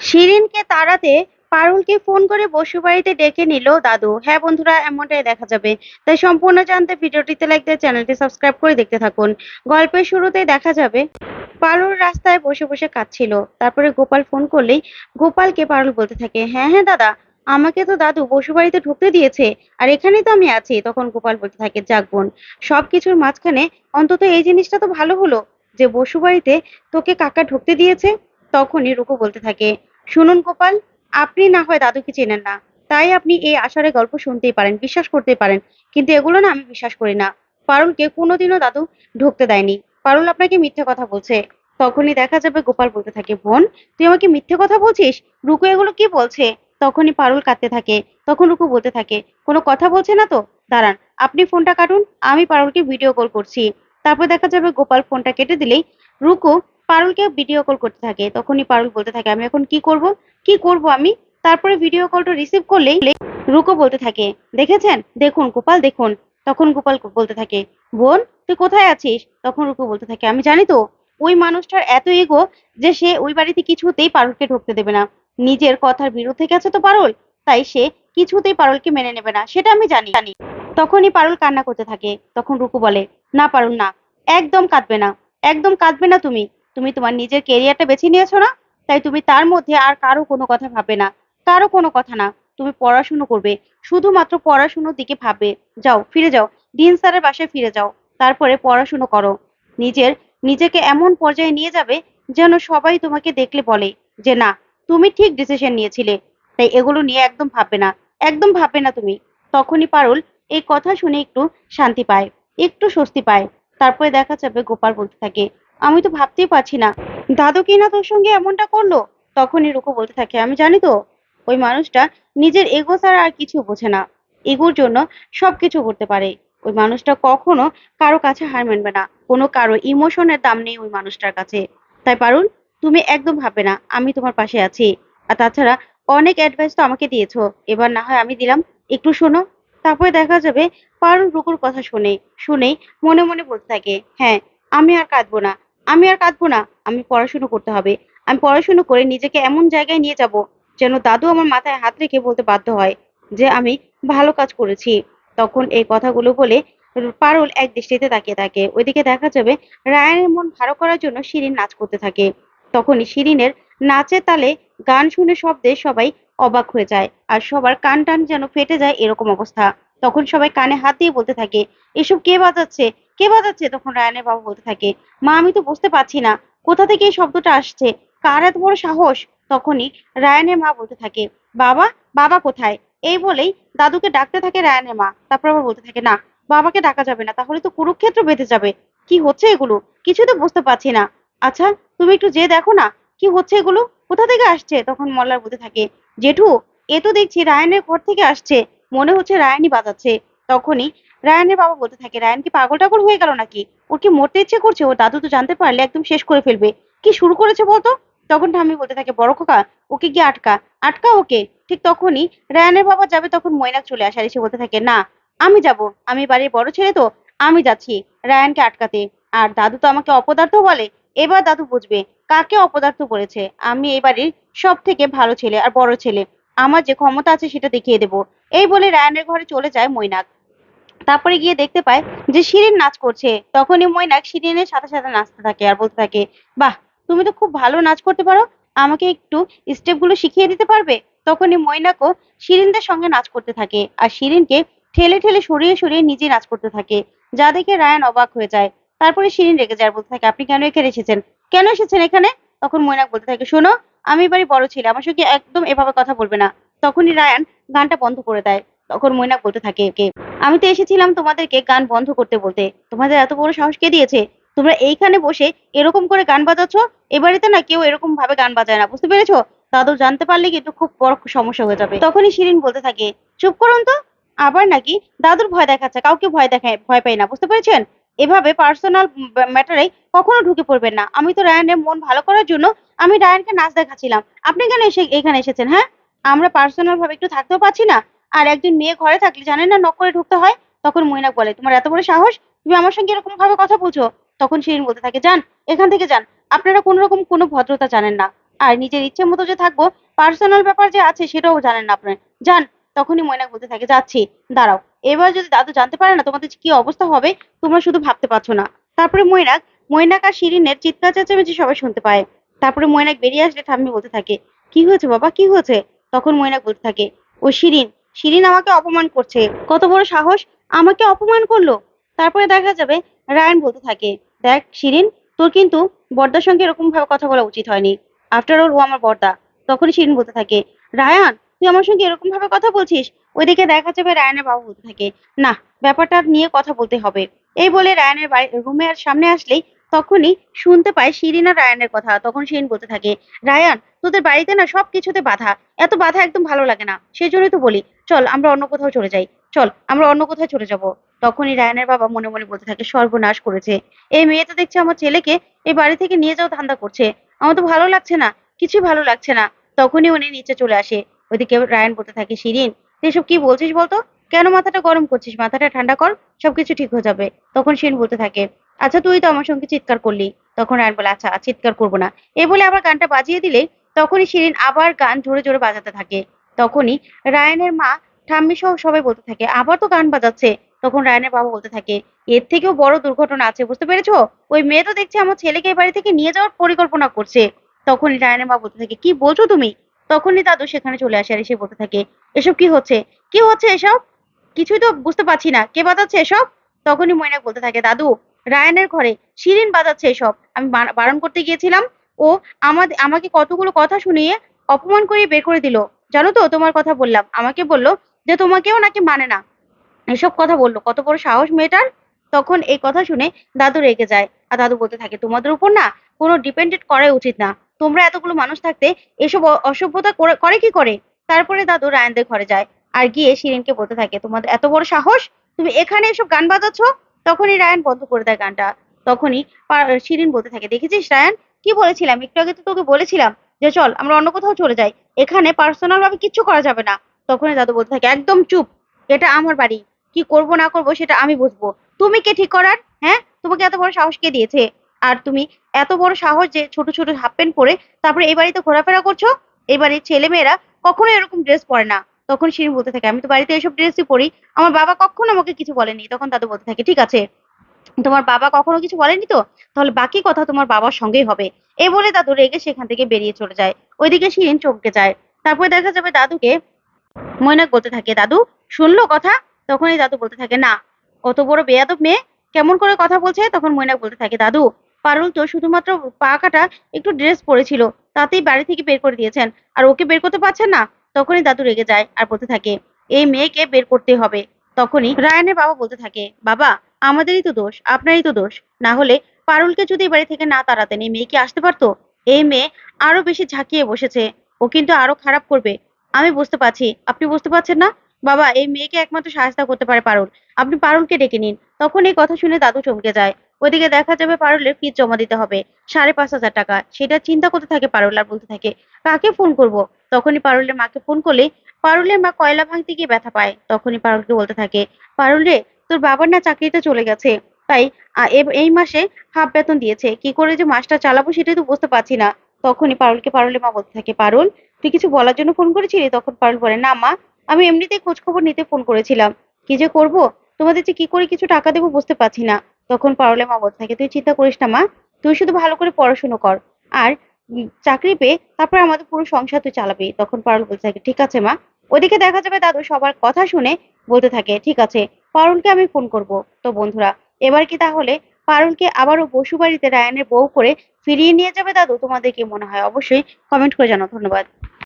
শিরিনকে তাড়াতে পারুলকে ফোন করে বসু বাড়িতে ডেকে নিল দাদু। হ্যাঁ বন্ধুরা, এমনটাই দেখা যাবে। তাই সম্পূর্ণ জানতে ভিডিওটিতে লাইক দিয়ে চ্যানেলটি সাবস্ক্রাইব করে দেখতে থাকুন। গল্পের শুরুতে দেখা যাবে, পারুল রাস্তায় বসে বসে কাঁদছিল। তারপরে গোপাল ফোন করলেই গোপালকে পারুল বলতে থাকে হ্যাঁ হ্যাঁ দাদা, আমাকে তো দাদু বসু বাড়িতে ঢুকতে দিয়েছে, আর এখানেই তো আমি আছি। তখন গোপাল বলতে থাকে, যাক বোন, সবকিছুর মাঝখানে অন্তত এই জিনিসটা তো ভালো হলো যে বসু বাড়িতে তোকে কাকা ঢুকতে দিয়েছে তখনই রুকু বলতে থাকে, শুনুন গোপাল, আপনি না হয় দাদুকে চেনেন না। তাই আপনি এই আষাঢ়ে গল্প শুনতেই পারেন, বিশ্বাস করতেই পারেন। কিন্তু এগুলো না আমি বিশ্বাস করি না। পারুলকে কোনোদিনও দাদু ঢুকতে দেয়নি। পারুল আপনাকে মিথ্যে কথা বলছে। তখনই দেখা যাবে গোপাল বলতে থাকে, বোন, তুই আমাকে মিথ্যে কথা বলছিস? রুকু এগুলো কি বলছে? তখনই পারুল কাঁদতে থাকে। তখন রুকু বলতে থাকে, কোনো কথা বলছে না তো? দাঁড়ান, আপনি ফোনটা কাটুন, আমি পারুলকে ভিডিও কল করছি। তারপর দেখা যাবে গোপাল ফোনটা কেটে দিলেই রুকু পারুলকে ভিডিও কল করতে থাকে, তখনই পারুল বলতে থাকে, আমি এখন কি করব? কি করব আমি? তারপরে ভিডিও কলটা রিসিভ করলেই রুকো বলতে থাকে, দেখেছেন? দেখুন, গোপাল, দেখুন। তখন গোপাল বলতে থাকে, বোন, তুই কোথায় আছিস? তখন রুকু বলতে থাকে, আমি জানি তো, ওই মানুষটার এত এগো যে সে ওই বাড়িতে কিছুতেই পারুলকে ঢুকতে দেবে না। নিজের কথার বিরুদ্ধে গেছে তো পারুল, তাই সে কিছুতেই পারুলকে মেনে নেবে না, সেটা আমি জানি জানি। তখনই পারুল কান্না করতে থাকে, তখন রুকু বলে, না পারুল, না, একদম কাঁদবে না, একদম কাঁদবে না তুমি। তুমি তোমার নিজের কেরিয়ারটা বেছে নিয়েছো না? তাই তুমি তার মধ্যে আর কারও কোনো কথা ভাববে না। কারও কোনো কথা না। তুমি পড়াশুনো করবে। শুধুমাত্র পড়াশুনোর দিকে ভাববে। যাও, ফিরে যাও। দিন স্যারের বাসায় ফিরে যাও। তারপরে পড়াশুনো করো। নিজের, নিজেকে এমন পর্যায়ে নিয়ে যাবে যেন সবাই তোমাকে দেখলে বলে যে, না, তুমি ঠিক ডিসিশন নিয়েছিলে। তাই এগুলো নিয়ে একদম ভাববে না। একদম ভাববে না তুমি। তখনই পারুল এই কথা শুনে একটু শান্তি পায়। একটু স্বস্তি পায়। তারপরে দেখা যাবে গোপাল বলতে থাকে আমি তো ভাবতেই পারছি না। দাদু কি না তোর সঙ্গে এমনটা করল? তখনই রুকু বলতে থাকে, আমি জানি তো। ওই মানুষটা নিজের এগো ছাড়া আর কিছু বোঝে না। এগোর জন্য সবকিছু করতে পারে। ওই মানুষটা কখনো কারও কাছে হার মানবে না। কোনো কারও ইমোশনের দাম নেই ওই মানুষটার কাছে। তাই পারুল, তুমি একদম ভাববে না, আমি তোমার পাশে আছি। আর তাছাড়া অনেক অ্যাডভাইস তো আমাকে দিয়েছ। এবার না হয় আমি দিলাম। একটু শোনো। তারপরে দেখা যাবে পারুল রুকুর কথা শুনে, শুনেই মনে মনে বলতে থাকে হ্যাঁ আমি আর কাঁদবো না। আমি আর কাঁদবো না, আমি পড়াশুনো করতে হবে। আমি পড়াশুনো করে নিজেকে এমন জায়গায় নিয়ে যাব যেন দাদু আমার মাথায় হাত রেখে বলতে বাধ্য হয় যে আমি ভালো কাজ করেছি। তখন এই কথাগুলো বলে পারুল এক দৃষ্টিতে তাকিয়ে থাকে। ওইদিকে দেখা যাবে রায়ানের মন ভালো করার জন্য শিরিন নাচ করতে থাকে। তখনই শিরিনের নাচের তালে গান শুনে শব্দে সবাই অবাক হয়ে যায় আর সবার কান টান যেন ফেটে যায় এরকম অবস্থা। তখন সবাই কানে হাত দিয়ে বলতে থাকে, এসব কে বাজাচ্ছে? কে বাজাচ্ছে? তখন রায়ানের বাবা বলতে থাকে, মা, আমি তো বুঝতে পারছি না। কোথা থেকে এই শব্দটা আসছে? কার এত বড় সাহস? তখনই রায়ানের মা বলতে থাকে, বাবা বাবা কোথায়? এই বলেই দাদুকে ডাকতে থাকে রায়ানের মা। তারপর আবার বলতে থাকে, না, বাবাকে ডাকা যাবে না, তাহলে তো কুরুক্ষেত্র বেঁধে যাবে। কি হচ্ছে এগুলো? কিছু তো বুঝতে পারছি না। আচ্ছা তুমি একটু যে দেখো না, কি হচ্ছে এগুলো? কোথা থেকে আসছে? তখন মল্লার বলতে থাকে, জেঠু, এ তো দেখছি রায়ানের ঘর থেকে আসছে। মনে হচ্ছে রায়ানই বাজাচ্ছে। তখনই রায়ানের বাবা বলতে থাকে, রায়ান কি পাগল টাগল হয়ে গেল নাকি? ওর কি মরতে ইচ্ছে করছে? ওর দাদু তো জানতে পারলে একদম শেষ করে ফেলবে। কি শুরু করেছে বলতো? তখন ঠাম্মি বলতে থাকে, বড় খোকা, ওকে গিয়ে আটকা। আটকা ওকে? ঠিক তখনই রায়ানের বাবা যাবে তখন ময়নাক চলে আসে আর এসে বলতে থাকে, না, আমি যাব। আমি বাড়ির বড় ছেলে তো, আমি যাচ্ছি রায়ানকে আটকাতে। আর দাদু তো আমাকে অপদার্থ বলে। এবার দাদু বুঝবে কাকে অপদার্থ বলেছে। আমি এই বাড়ির সব থেকে ভালো ছেলে আর বড় ছেলে। আমার যে ক্ষমতা আছে সেটা দেখিয়ে দেব। এই বলে রায়ানের ঘরে চলে যায় মৈনাক তারপরে গিয়ে দেখতে পায় যে শিরিন নাচ করছে। তখনই মৈনাক শিরিনের সাথে সাথে নাচতে থাকে আর বলতে থাকে, বাহ, তুমি তো খুব ভালো নাচ করতে পারো। আমাকে একটু স্টেপগুলো শিখিয়ে দিতে পারবে? তখনই মৈনাকও শিরিনদের সঙ্গে নাচ করতে থাকে আর শিরিনকে ঠেলে ঠেলে সরিয়ে সরিয়ে নিজে নাচ করতে থাকে। যা দেখে রায়ান অবাক হয়ে যায়। তারপরে শিরিন রেগে যায় বলতে থাকে, আপনি কেন এখানে এসেছেন? কেন এসেছেন এখানে? তখন মৈনাক বলতে থাকে, শোনো, আমি বাড়ি বড় ছেলে আমার সঙ্গে একদম এভাবে কথা বলবে না। তখনই রায়ান গানটা বন্ধ করে দেয়। তখন মৈনাক বলতে থাকে, কে আমি তো এসেছিলাম তোমাদেরকে গান বন্ধ করতে বলতে। তোমাদের এত বড় সাহস কে দিয়েছে? তোমরা এইখানে বসে এরকম করে গান বাজাচ্ছ? এবারেতে না কেউ এরকম ভাবে গান বাজায় না, বুঝতে পেরেছ? দাদু জানতে পারলে কিন্তু খুব বড় সমস্যা হয়ে যাবে। তখনই শিরিন বলতে থাকে, চুপ করুন তো, আবার নাকি দাদুর ভয় দেখাচ্ছে, কাউকে ভয় দেখায়, ভয় পাই না, বুঝতে পেরেছেন? এভাবে পার্সোনাল ম্যাটারে কখনো ঢুকে পড়বেন না। আমি তো রায়ানের মন ভালো করার জন্য আমি রায়ানকে নাচ দেখাচ্ছিলাম। আপনি কেন এসে, এখানে এসেছেন হ্যাঁ? আমরা পার্সোনাল ভাবে একটু থাকতেও পারছি না। আর একজন মেয়ে ঘরে থাকলে জানেন না নক করে ঢুকতে হয়? তখন মৈনাক বলে, তোমার এত বড় সাহস? তুমি আমার সঙ্গে এরকম ভাবে কথা বলছো তখন শিরিন বলতে থাকে, যান, এখান থেকে যান। আপনারা কোন রকম কোনো ভদ্রতা জানেন না। আর নিজের ইচ্ছে মতো যে থাকব, পার্সোনাল ব্যাপার যে আছে সেটাও জানেন না আপনার যান। তখনই ময়নাক বলতে থাকে, যাচ্ছি, দাঁড়াও। এবার যদি দাদু জানতে পারে না তোমাদের কি অবস্থা হবে, তোমরা শুধু ভাবতে পারছ না। তারপরে ময়নাক ময়নাক আর শিরিনের চিৎকার চেঁচামেচি সবাই শুনতে পায়। তারপরে ময়নাক বেরিয়ে আসলে ঠাম্মি বলতে থাকে, কি হয়েছে বাবা? কি হয়েছে? তখন ময়নাক বলতে থাকে, ও শিরিন শিরিন আমাকে অপমান করছে। কত বড় সাহস? আমাকে অপমান করল? তারপরে দেখা যাবে রায়ন বলতে থাকে, দেখ শিরিন, তোর কিন্তু বর্দার সঙ্গে এরকম ভাবে কথা বলা উচিত হয়নি। আফটার অল ও আমার বর্দা। তখন শিরিন বলতে থাকে, রায়ান, তুই আমার সঙ্গে এরকম ভাবে কথা বলছিস? ওইদিকে দেখা যাবে রায়ানের বাবু বলতে থাকে, না, ব্যাপারটা নিয়ে কথা বলতে হবে। এই বলে রায়ানের রুমের সামনে আসলেই তখনই শুনতে পায় শিরিন আর রায়ানের কথা। তখন শিরিন বলতে থাকে, রায়ান, তোদের বাড়িতে না সব কিছুতে বাধা। এত বাধা একদম ভালো লাগে না। সেই জন্যই তো বলি, চল আমরা অন্য কোথাও চলে যাই। চল, আমরা অন্য কোথাও চলে যাব। তখনই রায়ানের বাবা মনে মনে বলতে থাকে, সর্বনাশ করেছে। এই মেয়ে তো দেখছে আমার ছেলেকে এই বাড়ি থেকে নিয়ে যাও ধান্দা করছে। আমার তো ভালো লাগছে না, কিছুই ভালো লাগছে না। তখনই উনি নিচে চলে আসে। ওইদিকে রায়ান বলতে থাকে, শিরিন, তুই এসব কি বলছিস বলতো? কেন মাথাটা গরম করছিস? মাথাটা ঠান্ডা কর, সবকিছু ঠিক হয়ে যাবে। তখন শিরিন বলতে থাকে আচ্ছা তুই তো আমার সঙ্গে চিৎকার করলি। তখন রায়ান বলে আচ্ছা চিৎকার করব না। এ বলে আবার গানটা বাজিয়ে দিলে, তখনই শিরিন আবার গান জোরে জোরে বাজাতে থাকে। তখনই রায়ানের মা ঠাম্মি সহ সবাই বলতে থাকে, আবার তো গান বাজাচ্ছে। তখন রায়ানের বাবা বলতে থাকে, এর থেকেও বড় দুর্ঘটনা আছে, বুঝতে পেরেছ? ওই মেয়ে তো দেখছি আমার ছেলেকে এই বাড়ি থেকে নিয়ে যাওয়ার পরিকল্পনা করছে। তখনই রায়নের মা বলতে থাকে, কি বলছো তুমি? তখনই দাদু সেখানে চলে আসে আর এসে বলতে থাকে, এসব কি হচ্ছে? কি হচ্ছে এসব? কিছুই তো বুঝতে পারছি না। কে বাজাচ্ছে এসব? তখনই ময়না বলতে থাকে, দাদু রায়ানের ঘরে শিরিন বাজাচ্ছে এসব। আমি বার- বারণ করতে গিয়েছিলাম। ও আমাদের আমাকে কতগুলো কথা শুনিয়ে অপমান করে বের করে দিল। জানো তো, তোমার কথা বললাম। আমাকে বলল যে, তোমাকেও নাকি মানে না। এসব কথা বলল। কত বড় সাহস মেয়েটার। তখন এই কথা শুনে দাদু রেগে যায়। আর দাদু বলতে থাকে, তোমাদের উপর না কোনো ডিপেন্ডেন্ট করাই উচিত না। তোমরা এতগুলো মানুষ থাকতে এসব অসভ্যতা করে- করে কি করে? তারপরে দাদু রায়নদের ঘরে যায়। আর গিয়ে শিরিনকে বলতে থাকে, তোমাদের এত বড় সাহস? তুমি এখানে এসব গান বাজাচ্ছ? তখনই রায়ন বন্ধ করে দেয় গানটা। তখনই শিরিন বলতে থাকে, দেখেছিস রায়ন? কি বলেছিলাম? একটু আগে তো তোকে বলেছিলাম যে চল, আমরা অন্য কোথাও চলে যাই। এখানে পার্সোনাল ভাবে কিচ্ছু করা যাবে না। তখনই দাদু বলতে থাকে, একদম চুপ। এটা আমার বাড়ি। কি করব, না করব, সেটা আমি বুঝব। তুমি কে ঠিক করার? হ্যাঁ? তোমাকে এত বড় সাহস কে দিয়েছে? আর তুমি এত বড় সাহস যে ছোট ছোট হাফ প্যান্ট পরে তারপরে এই বাড়িতে ঘোরাফেরা করছ? এই বাড়ির ছেলে মেয়েরা কখনো এরকম ড্রেস পরে না। তখন শিরিন বলতে থাকে, আমি তো বাড়িতে এসব ড্রেসই পরি। আমার বাবা কখনো আমাকে কিছু বলেনি। তখন দাদু বলতে থাকে, ঠিক আছে, তোমার বাবা কখনো কিছু বলেনি তো? তাহলে বাকি কথা তোমার বাবার সঙ্গেই হবে। এই বলে দাদু রেগে সেখান থেকে বেরিয়ে চলে যায়। ওইদিকে শিরিন চমকে যায়। তারপরে দেখা যাবে দাদুকে ময়নাক বলতে থাকে, দাদু, শুনলো কথা? তখনই দাদু বলতে থাকে, না, অত বড় বেয়াদব মেয়ে কেমন করে কথা বলছে? তখন ময়নাক বলতে থাকে, দাদু, পারুল তো শুধুমাত্র পা কাটা একটু ড্রেস পরেছিল, তাতেই বাড়ি থেকে বের করে দিয়েছেন। আর ওকে বের করতে পারছেন না? তখনই দাদু রেগে যায় আর বলতে থাকে, এই মেয়েকে বের করতে হবে। তখনই রায়ানের বাবা বলতে থাকে, বাবা, আমাদেরই তো দোষ, আপনারই তো দোষ। না হলে পারুলকে যদি বাড়ি থেকে না তাড়াতেন, এই মেয়ে কি আসতে পারতো? এই মেয়ে আরও বেশি ঝাঁকিয়ে বসেছে, ও কিন্তু আরও খারাপ করবে। আমি বুঝতে পারছি, আপনি বুঝতে পারছেন না? বাবা, এই মেয়েকে একমাত্র সাহায্য করতে পারে পারুল। আপনি পারুলকে ডেকে নিন। তখন এই কথা শুনে দাদু চমকে যায়। ওইদিকে দেখা যাবে পারুলের ফিস জমা দিতে হবে, সাড়ে পাঁচ হাজার টাকা। সেটা চিন্তা করতে থাকে পারুল আর বলতে থাকে, কাকে ফোন করব? তখনই পারুলের মাকে ফোন করলে পারুলের মা কয়লা ভাঙতে গিয়ে ব্যথা পায়। তখনই পারুলকে বলতে থাকে, পারুল রে তোর বাবার না চাকরিতে চলে গেছে। তাই এই মাসে হাফ বেতন দিয়েছে। কি করে যে মাসটা চালাবো সেটাই তো বুঝতে পারছি না। তখনই পারুলকে পারুলের মা বলতে থাকে, পারুল, তুই কিছু বলার জন্য ফোন করেছিলি? তখন পারুল বলে, না মা, আমি এমনিতেই খোঁজ খবর নিতে ফোন করেছিলাম। কি যে করব? তোমাদের যে কি করে কিছু টাকা দেবো বুঝতে পারছি না। তখন পারলে মা বলতে থাকে তুই চিন্তা করিস না মা, তুই শুধু ভালো করে পড়াশুনো কর। আর চাকরি পেয়ে তারপর আমাদের পুরো সংসার তুই চালাবি। তখন পারুল বলতে থাকে ঠিক আছে মা। ওদিকে দেখা যাবে দাদু সবার কথা শুনে বলতে থাকে, ঠিক আছে, পারুলকে আমি ফোন করব। তো বন্ধুরা, এবার কি তাহলে পারুলকে আবারও বসু বাড়িতে রায়ানের বউ করে ফিরিয়ে নিয়ে যাবে দাদু? তোমাদের কি মনে হয়? অবশ্যই কমেন্ট করে জানাও। ধন্যবাদ।